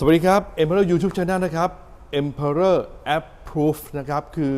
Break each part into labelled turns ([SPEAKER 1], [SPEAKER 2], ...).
[SPEAKER 1] สวัสดีครับ Emperor YouTube Channel นะครับ Emperor Approve นะครับ คือ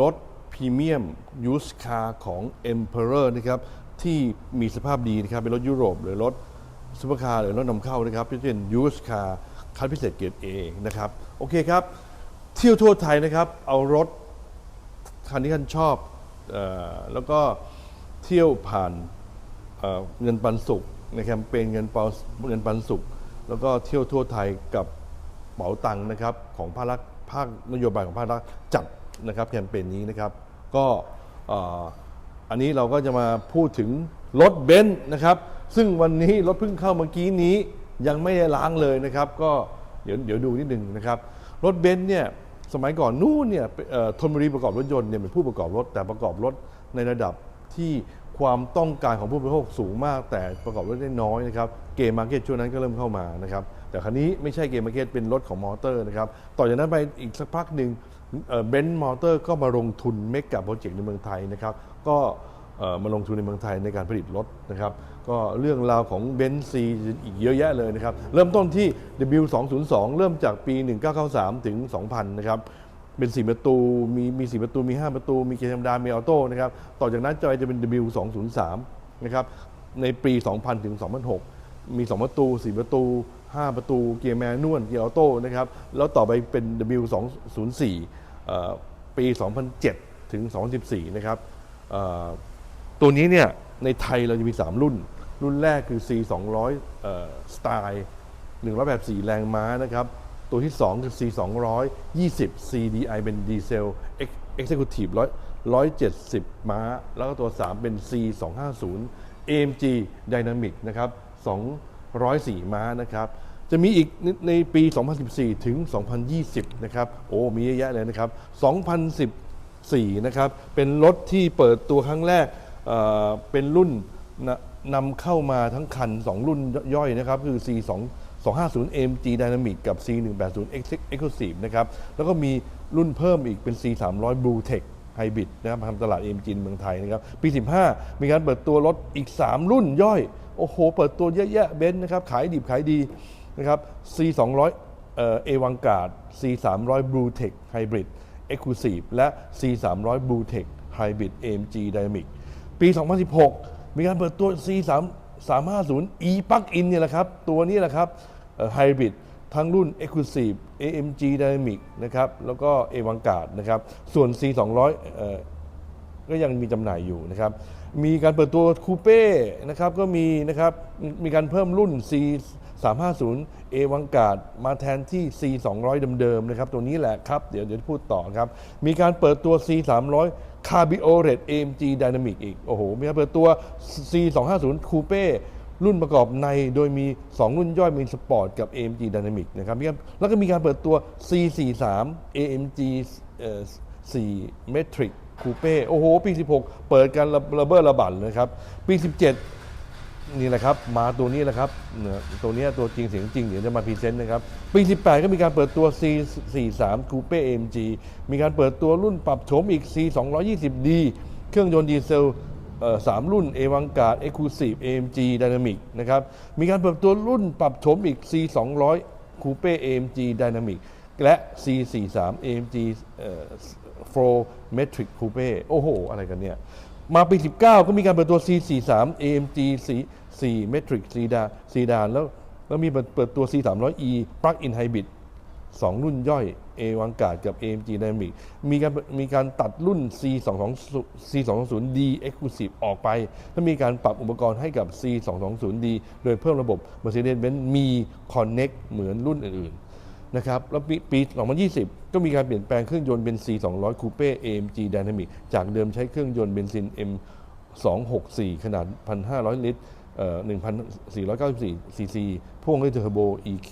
[SPEAKER 1] รถพรีเมียมยูสคาร์ของ Emperor นะครับ ที่มีสภาพดีนะครับ เป็นรถยุโรป หรือรถซูเปอร์คาร์หรือรถนำเข้านะครับที่เป็นยูสคาร์คันพิเศษเกรด A นะครับ โอเคครับ เที่ยวทั่วไทยนะครับ เอารถคันที่ท่านชอบออแล้วก็เที่ยวผ่านเเงินปันสุขในแคมเปญเงินเปาเงินปันสุข แล้วก็เที่ยวทั่วไทยกับเป๋าตังนะครับของภาครภาคนโยบายของภาครัฐจัดนะครับแคมเปญนี้นะครับก็อันนี้เราก็จะมาพูดถึงรถเบนซ์นะครับ ซึ่งวันนี้รถเพิ่งเข้าเมื่อกี้นี้ยังไม่ได้ล้างเลยนะครับ ก็เดี๋ยวเดี๋ยวดูนิดหนึ่งนะครับ รถเบนซ์เนี่ยสมัยก่อนนู่นเนี่ยธนบุรีประกอบรถยนต์เนี่ยเป็นผู้ประกอบรถ แต่ประกอบรถในระดับที่ความต้องการของผู้บริโภคสูงมาก แต่ประกอบรถได้น้อยนะครับ เกมมาร์เก็ตช่วงนั้นก็เริ่มเข้ามานะครับแต่ครั้นี้ไม่ใช่เกมมาร์เก็ตเป็นรถของมอเตอร์นะครับต่อจากนั้นไปอีกสักพักหนึ่งเบนซ์มอเตอร์ก็มาลงทุนเมกะโปรเจกต์ในเมืองไทยนะครับก็มาลงทุนในเมืองไทยในการผลิตรถนะครับก็เรื่องราวของเบนซ์ซีอีกเยอะแยะเลยนะครับเริ่มต้นที่ W202 เริ่มจากปี 1993 ถึง 2000 นะครับเป็น4ประตูมีมี4ประตูมี 5 ประตู มีเกียร์ธรรมดา มีออโต้นะครับต่อจากนั้นจะไปจะเป็น W203 นะครับในปี 2000 ถึง 2006 มี 2 ประตู 4 ประตู 5 ประตู เกียร์แมนนวลเกียร์ออโต้นะครับ แล้วต่อไปเป็น W204 เอ่อปี 2007 ถึง 2014 นะครับตัวนี้เนี่ยในไทยเราจะมี 3 รุ่น รุ่นแรกคือ C 200เอ่อสไตล์184 แรงม้านะครับ ตัวที่ 2 คือ C 220 CDI เป็นดีเซล Executive 100 170 ม้า แล้วก็ตัว 3 เป็น C 250 AMG Dynamic นะครับ 204 ม้านะครับ จะมีอีกในปี 2014 ถึง 2020 นะครับ โอ้ มีเยอะแยะเลยนะครับ 2014 นะครับ เป็นรถที่เปิดตัวครั้งแรกเเป็นรุ่นนนำเข้ามาทั้งคัน 2 รุ่นย่อยนะครับ คือ C 2 250 AMG Dynamic กับ C 180 Exclusive นะครับ แล้วก็มีรุ่นเพิ่มอีกเป็น C 300 Blue Tech Hybrid นะครับทำตลาด AMG ในเมืองไทยนะครับ ปี 15 มีการเปิดตัวรถอีก 3 รุ่นย่อย โอ้โห เปิดตัวเยอะแยะเบนซ์นะครับ ขายดิบขายดีนะครับ C 200เอ่อ a v a n g a r d C 300 Blue Tech Hybrid Exclusive และ C 300 Blue Tech Hybrid AMG Dynamic ปี 2016 มีการเปิดตัว C 3 350 e plug in เนี่ยแหละครับ ตัวนี้แหละครับไฮบริดทั้งรุ่น Exclusive AMG Dynamic นะครับ แล้วก็ a v a n g a r d นะครับ ส่วน C 200ก็ยังมีจำหน่ายอยู่นะครับ มีการเปิดตัวคูเป้นะครับก็มีนะครับมีการเพิ่มรุ่น C 350 A วังกาดมาแทนที่ C 200เดิมๆนะครับตัวนี้แหละครับ เดี๋ยวเดี๋ยวพูดต่อครับ มีการเปิดตัว C 300 Cabriolet AMG Dynamic อีก โอ้โห มีการเปิดตัว C 250 Coupe รุ่นประกอบในโดยมี 2 รุ่นย่อยมีสปอร์ตกับ AMG Dynamic นะครับแล้วก็มีการเปิดตัว C43 AMG 4 Metric คูเป้โอ้โห ปี 16 เปิดกันระเบ้อระบัดเลยครับ ปี 17 นี่แหละครับ มาตัวนี้แหละครับเนี่ยตัวนี้ตัวจริงเสียงจริง เดี๋ยวจะมาพรีเซนต์นะครับ ปี 18 ก็มีการเปิดตัว C43 คูเป้ AMG มีการเปิดตัวรุ่นปรับโฉมอีก C220D เครื่องยนต์ดีเซลสามรุ่นเอวังกาดเอ็กซ์คลูซีฟเอ็มจีดินามิกนะครับมีการเปิดตัวรุ่นปรับโฉมอีก C 2 0 0คูเป้ AMG Dynamic และ C 4 3 AMG โฟร์เมทริกคูเป้โอ้โห อะไรกันเนี่ย มาปี 19 ก็มีการเปิดตัว C43 AMG 4 Metric ซีดาซีดานแล้วแล้วมีเปิดตัว C300E Plug-in Hybrid 2 รุ่นย่อย A วังกาดกับ AMG Dynamic มีการมีการตัดรุ่น C220 C220D Exclusive ออกไป แล้วมีการปรับอุปกรณ์ให้กับ C220D โดยเพิ่มระบบ Mercedes-Benz มี Connect เหมือนรุ่นอื่นๆ นะครับแล้วปีปี 2020 ก็มีการเปลี่ยนแปลงเครื่องยนต์เป็น C 200 Coupe AMG Dynamic จากเดิมใช้เครื่องยนต์เบนซิน M 264 ขนาด 1,500 ลิตรเอ่อ1,494ซีซีพ่วงด้วยเทอร์โบ EQ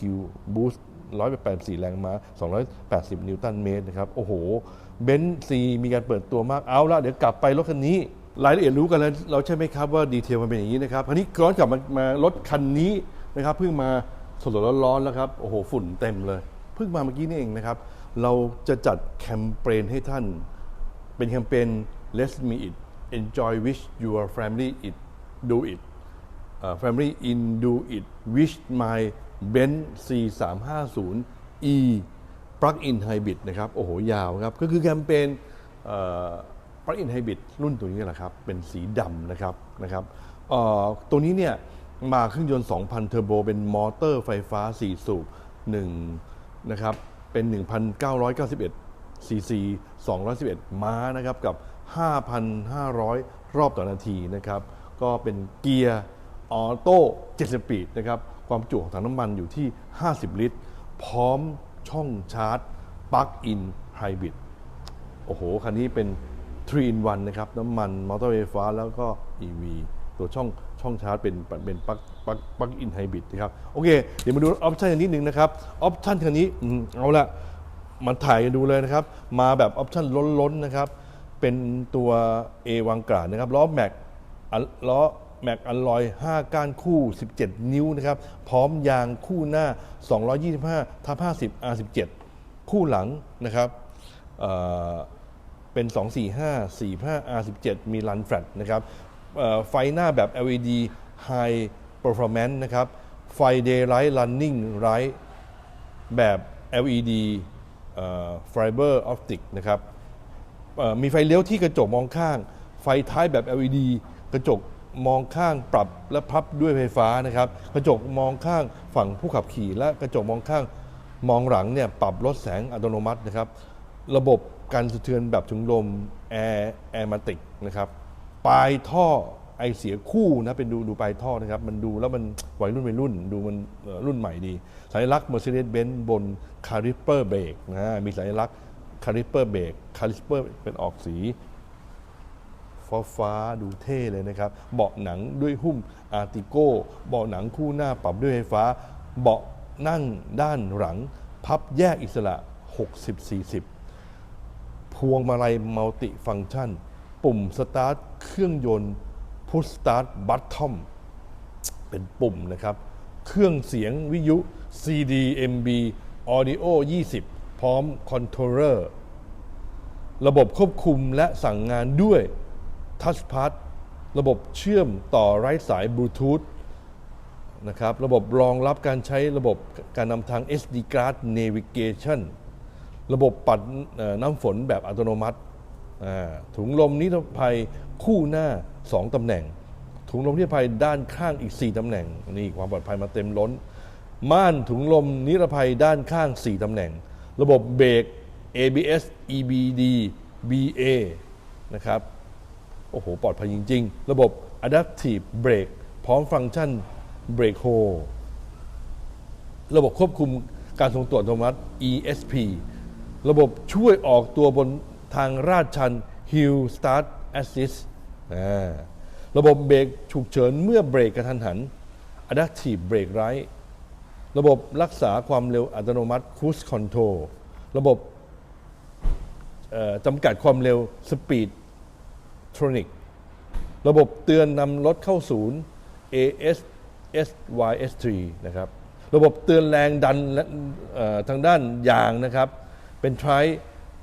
[SPEAKER 1] Boost 184 แรงม้า 280 นิวตันเมตรนะครับ โอ้โห เบนซ์ซีมีการเปิดตัวมาก เอาละเดี๋ยวกลับไปรถคันนี้ รายละเอียดรู้กันแล้วเราใช่ไหมครับว่าดีเทลมันเป็นอย่างนี้นะครับ คราวนี้ย้อนกลับมามารถคันนี้นะครับเพิ่งมา สดๆร้อนๆแล้วครับโอ้โหฝุ่นเต็มเลย เพิ่งมาเมื่อกี้นี่เองนะครับ เราจะจัดแคมเปญให้ท่าน เป็นแคมเปญ Let me it enjoy wish your family it do it เอ่อ family in do it wish my Benz C350e Plug-in Hybrid นะครับโอ้โหยาวครับ ก็คือแคมเปญ Plug-in Hybrid รุ่นตัวนี้แหละครับ เป็นสีดำนะครับนะครับตัวนี้เนี่ย มาเครื่องยนต์ 2,000 เทอร์โบ เป็นมอเตอร์ไฟฟ้า 4 สูบ1นะครับ เป็น 1,991 ซีซี 211 ม้านะครับ กับ 5,500 รอบต่อนาทีนะครับ ก็เป็นเกียร์ออโต้7สปีดนะครับ ความจุของถังน้ำมันอยู่ที่ 50 ลิตร พร้อมช่องชาร์จปลั๊กอินไฮบริด โอ้โห คันนี้เป็น3 in 1นะครับ น้ำมัน มอเตอร์ไฟฟ้า แล้วก็ EV ตัวช่อง ช่องชาร์จเป็นเป็นปลั๊กปลั๊กปลั๊กอินไฮบริดนะครับโอเค เดี๋ยวมาดูออปชันกันนิดนึงนะครับออปชันคันนี้เอาละมาถ่ายกันดูเลยนะครับ มาแบบออปชันล้นๆนะครับ เป็นตัว A วางกางนะครับล้อแม็กล้อแม็กอลลอย 5 ก้านคู่ 17 นิ้วนะครับ พร้อมยางคู่หน้า 225ทับ50 R17 คู่หลังนะครับเอ่อเป็น 245 45 R17 มีรันแฟลตนะครับ ไฟหน้าแบบ LED High Performance นะครับ ไฟ Daylight Running Light แบบ LED Fiber Optic นะครับมีไฟเลี้ยวที่กระจกมองข้าง ไฟท้ายแบบ LED กระจกมองข้างปรับและพับด้วยไฟฟ้านะครับ กระจกมองข้างฝั่งผู้ขับขี่และกระจกมองข้างมองหลังเนี่ยปรับลดแสงอัตโนมัตินะครับ ระบบการสะเทือนแบบถุงลมแอร์แอร์มาติกนะครับ ปลายท่อไอเสียคู่นะเป็นดูดูปลายท่อนะครับ มันดูแล้วมันวัยรุ่นวัยรุ่น ดูมันรุ่นใหม่ดี สัญลักษณ์ Mercedes-Benz บน Caliper Brake นะมีสัญลักษณ์ Caliper Brake Caliper เป็นออกสีฟ้าฟ้าดูเท่เลยนะครับ เบาะหนังด้วยหุ้มอาร์ติโก้ เบาะหนังคู่หน้าปรับด้วยไฟฟ้า เบาะนั่งด้านหลัง พับแยกอิสระ 60-40 พวงมาลัยมัลติฟัง c t ชัน ปุ่มสตาร์ทเครื่องยนต์พุชสตาร์ทบัตทอมเป็นปุ่มนะครับ เครื่องเสียงวิทยุ CD MB Audio 20 พร้อมคอนโทรลเลอร์ระบบควบคุมและสั่งงานด้วยทัชพา d ระบบเชื่อมต่อไร้สายบลูทูธนะครับ ระบบรองรับการใช้ระบบการนำทาง SD card navigation ระบบปัดน้ำฝนแบบอัตโนมัติ ถุงลมนิรภัยคู่หน้า 2ตำแหน่ง ถุงลมนิรภัยด้านข้างอีก 4ตำแหน่งนี่ความปลอดภัยมาเต็มล้น ม่านถุงลมนิรภัยด้านข้าง 4ตำแหน่ง ระบบเบรก ABS EBD BA นะครับโอ้โห ปลอดภัยจริง ๆ ระบบ Adaptive Brake พร้อมฟังก์ชัน Brake Hold ระบบควบคุมการทรงตัวอัตโนมัติ ESP ระบบช่วยออกตัวบน ทางราดชัน Hill Start Assist อ่าระบบเบรกฉุกเฉินเมื่อเบรกกระทันหัน Adaptive Brake Right ระบบรักษาความเร็วอัตโนมัติ Cruise Control ระบบเอ่อจำกัดความเร็ว Speed ทรอนิกระบบเตือนนำรถเข้าศูนย์ AS SYS3 นะครับ ระบบเตือนแรงดันและเอ่อทางด้านยางนะครับ เป็น Tri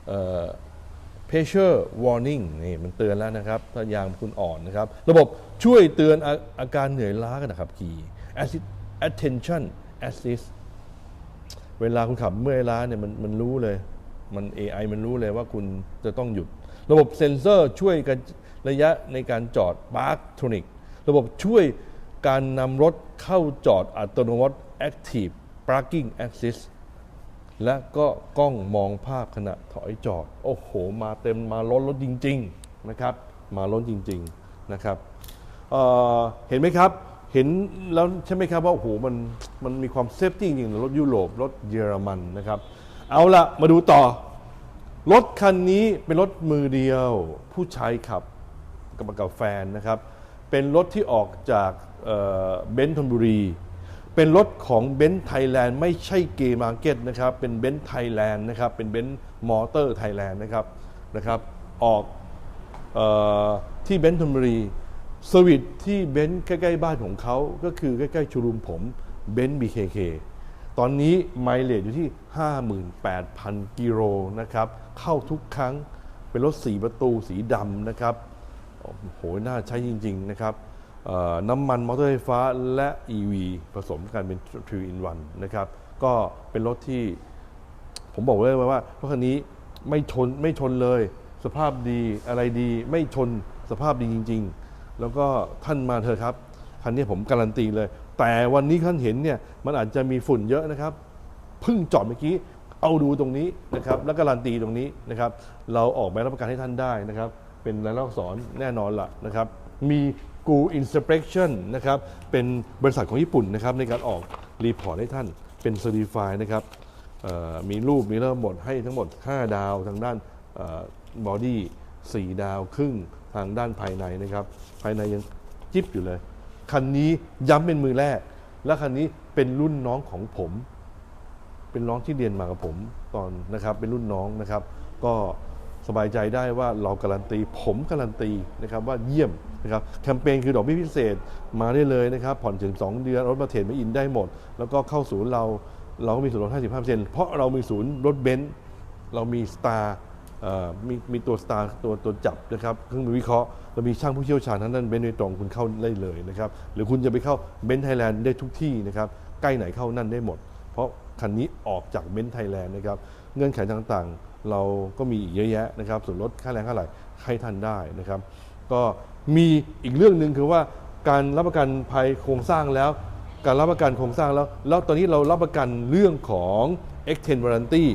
[SPEAKER 1] เอ่อ pressure warning นี่มันเตือนแล้วนะครับ ถ้ายางคุณอ่อนนะครับ ระบบช่วยเตือนอาอาการเหนื่อยล้ากันนะครับขี่ Assist- attention assist เวลาคุณขับเมื่อยล้าเนี่ยมันมันรู้เลย มัน AI มันรู้เลยว่าคุณจะต้องหยุด ระบบเซ็นเซอร์ช่วยกันระยะในการจอด Park Tronic ระบบช่วยการนำรถเข้าจอดอัตโนมัติ Active Parking Assist และก็กล้องมองภาพขณะถอยจอด โอ้โห มาเต็มมาล้นรถจริง ๆนะครับ มาล้นจริง ๆนะครับเเห็นไหมครับเห็นแล้วใช่ไหมครับว่าโอ้โหมันมันมีความเซฟตี้จริงๆรถยุโรปรถเยอรมันนะครับ เอาละมาดูต่อ รถคันนี้เป็นรถมือเดียว ผู้ชายขับกับกับแฟนนะครับ เป็นรถที่ออกจากเบนซ์ธนบุรี เป็นรถของเบนซ์ไทยแลนด์ไม่ใช่เกมาร์เก็ตนะครับ เป็นเบนซ์ไทยแลนด์นะครับ เป็นเบนซ์มอเตอร์ไทยแลนด์นะครับนะครับ ออกออที่เบนซ์ธนบุรีสวิตที่เบนซ์ใกล้ ๆ บ้านของเขาก็คือใกล้ ๆชูรูมผมเบนซ์ BKK ตอนนี้ไมล์เลจอยู่ที่ 58,000 กิโลนะครับ เข้าทุกครั้งเป็นรถ4ประตูสีดำนะครับ โอ้โห น่าใช้จริง ๆ นะครับ น้ำมันมอเตอร์ไฟฟ้าและ EV ผสมกันเป็น 3 in 1 นะครับ ก็เป็นรถที่ผมบอกเลยว่ารถคันนี้ไม่ชนไม่ชนเลย สภาพดีอะไรดีไม่ชนสภาพดีจริง ๆ แล้วก็ท่านมาเถอะครับ คันนี้ผมการันตีเลย แต่วันนี้ท่านเห็นเนี่ยมันอาจจะมีฝุ่นเยอะนะครับเพิ่งจอดเมื่อกี้เอาดูตรงนี้นะครับแล้วการันตีตรงนี้นะครับ เราออกใบรับประกันให้ท่านได้นะครับ เป็นรายลักษณ์อักษรแน่นอนละนะครับ มี กูอินสเป c ชั่นนะครับเป็นบริษัทของญี่ปุ่นนะครับในการออกรีพอร์ตให้ท่านเป็น c e r t i f y นะครับมีรูปมีเริ่มหมดให้ทั้งหมด 5 ดาวทางด้านบอดี้4 ดาวครึ่งทางด้านภายในนะครับ ภายในยังจิ๊บอยู่เลย คันนี้ย้ำเป็นมือแรก และคันนี้เป็นรุ่นน้องของผม เป็นน้องที่เรียนมากับผมตอนนะครับเป็นรุ่นน้องนะครับ ก็ สบายใจได้ว่าเราการันตี ผมการันตีนะครับว่าเยี่ยมนะครับแคมเปญคือดอกเบี้ยพิเศษมาได้เลยนะครับผ่อนถึง 2 เดือนรถมาเทรดไม่อินได้หมด แล้วก็เข้าศูนย์เราเราก็มีส่วนลด 55%เพราะเรามีศูนย์รถเบนซ์เรามีสตาร์มีมีตัวสตาร์ตัวตัวจับนะครับเครื่องมือวิเคราะห์เรามีช่างผู้เชี่ยวชาญทั้งด้นเบนซ์โดยตรงคุณเข้าได้เลยนะครับหรือคุณจะไปเข้าเบนซ์ไทยแลนด์ได้ทุกที่นะครับใกล้ไหนเข้านั่นได้หมด เพราะคันนี้ออกจากเบนซ์ไทยแลนด์นะครับเงื่อนไขต่างๆ เราก็มีอีกเยอะแยะนะครับส่วนลดค่าแรงค่าไหร่ให้ท่านได้นะครับ ก็มีอีกเรื่องหนึ่งคือว่าการรับประกันภัยโครงสร้างแล้ว การรับประกันโครงสร้างแล้ว แล้วตอนนี้เรารับประกันเรื่องของ Extend Warranty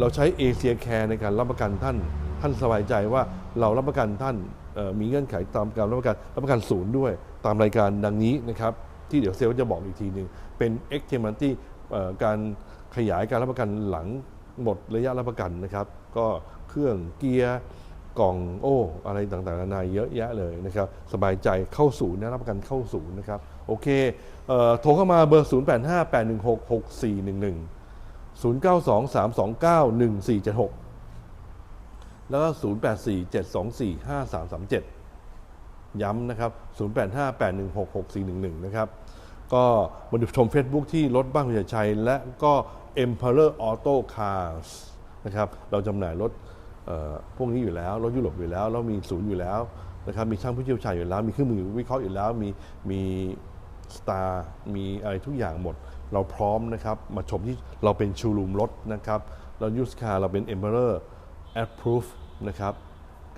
[SPEAKER 1] เราใช้ Asia Care ในการรับประกันท่าน ท่านสบายใจว่าเรารับประกันท่านมีเงื่อนไขตามการรับประกันรับประกันศูนย์ด้วยตามรายการดังนี้นะครับ ที่เดี๋ยวเซลล์จะบอกอีกทีหนึ่งเป็น Extend Warranty การขยายการรับประกันหลัง หมดระยะรับประกันนะครับ ก็เครื่องเกียร์กล่องโอ้อะไรต่างๆนานาเยอะแยะเลยนะครับ สบายใจเข้าศูนย์นะรับประกันเข้าศูนย์นะครับ โอเคเออโทรเข้ามาเบอร์ 0 8 5 8 1 6 6 4 1 1 0 9 2 3 2 9 1 4 7 6 แล้วก็ 0 8 4 7 2 4 5 3 3 7 ย้ำนะครับ 0 8 5 8 1 6 6 4 1 1 นะครับ ก็มาดูชม Facebook ที่รถบ้านคุณชัย และก็ Emperor Auto Cars นะครับเราจำหน่ายรถพวกนี้อยู่แล้ว รถยุโรปอยู่แล้ว เรามีศูนย์อยู่แล้วนะครับมีช่างผู้เชี่ยวชาญอยู่แล้ว มีเครื่องมือวิเคราะห์อยู่แล้ว มีมีสตาร์มีอะไรทุกอย่างหมด เราพร้อมนะครับ มาชมที่เราเป็นชูรูมรถนะครับเรายูสคาร์เราเป็น Emperor Approve นะครับ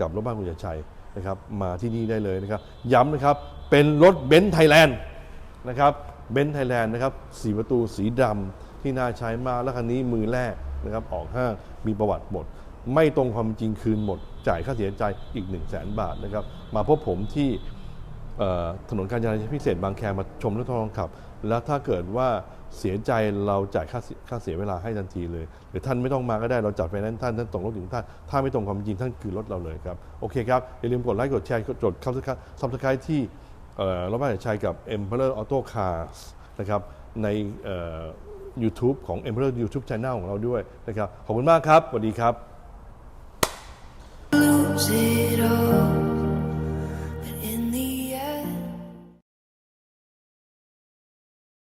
[SPEAKER 1] กับรถบ้านคุณชัยนะครับมาที่นี่ได้เลยนะครับ ย้ำนะครับเป็นรถเบนซ์ไทยแลนด์นะครับเบนซ์ไทยแลนด์นะครับสีประตูสีดำ ที่น่าใช้มากแล้วคันนี้มือแรกนะครับออกห้างมีประวัติหมด ไม่ตรงความจริงคืนหมด จ่ายค่าเสียใจอีก 1 0 0 0 0แบาทนะครับมาพบผมที่ถนนการจราจรพิเศษบางแคมาชมรถทดลองขับ แล้วถ้าเกิดว่าเสียใจเราจ่ายค่าเสียค่าเสียเวลาให้ทันทีเลย หรือท่านไม่ต้องมาก็ได้เราจัดไฟแนนซ์ท่านท่านส่งรถถึงท่าน ถ้าไม่ตรงความจริงท่านคืนรถเราเลยครับ โอเคครับ อย่าลืมกดไลค์กดแชร์กดจดซับสไครต์ที่รถบ้านชัยกับ Emperor Auto Cars นะครับใน YouTube ของ e m p e r o r YouTube Channel ของเราด้วยนะครับ ขอบคุณมากครับ สวัสดีครับ
[SPEAKER 2] Zero.